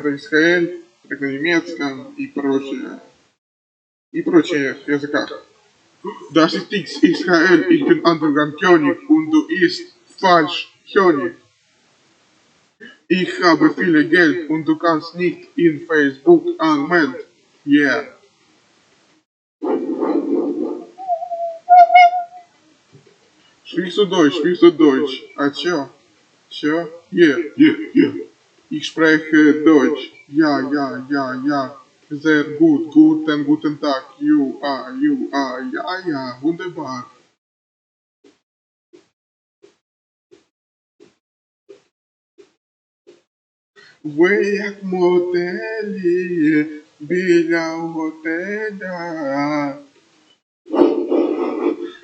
Как на немецком и прочее. И прочих языках. Das ist X Israel, ich bin Underground König und du ist falsch König. Ich habe viel Geld und du kannst nicht in Facebook anmelden. Yeah. Sprichst du Deutsch, sprichst du Deutsch? А чё? Чё? Yeah, yeah, yeah. Ich spreche Deutsch. Ja, ja, ja, ja. Sehr gut, guten, guten Tag. You, ah, you, ah, ja, ja, wunderbar. Ви як моделі біля готеля.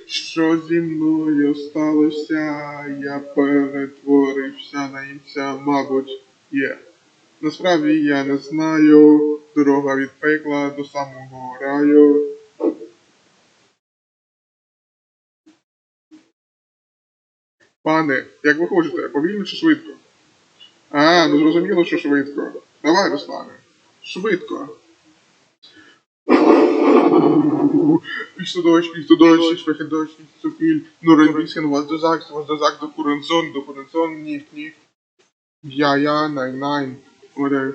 Що зі мною сталося? Я перетворився на інця, мабуть, є. Насправді я не знаю. Дорога від пекла до самого раю. Пане, як ви хочете, повільно чи швидко? А, ну зрозуміло, що швидко. Давай, Руслане. Швидко. Bist du Deutsch, bist du Deutsch, ich spreche Deutsch nicht so viel, nur ein bisschen, was du Ja, ja, nein, nein. Oder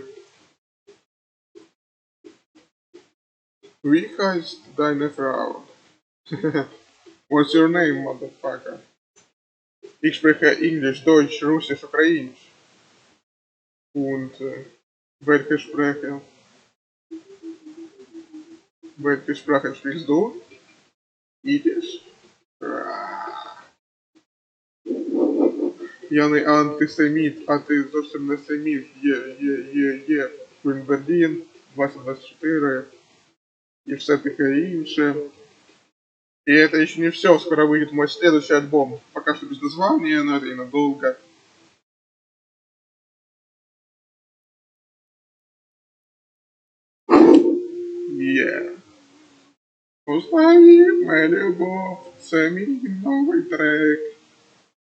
wie heißt deine Frau? What's your name, motherfucker? Ich spreche Englisch, Deutsch, Russisch, Ukrainisch. Und äh, welche Sprache? Welche Sprache sprichst du? Jiddisch? Я не антисеміт, а ти зовсім не семіт. Є, є, є, є. Квін Берлін, 2024 и все таке інше. И это еще не все, скоро выйдет мой следующий альбом. Пока что без названия, но это и надолго. Yeah. Узнай моя любовь, це мій новий трек.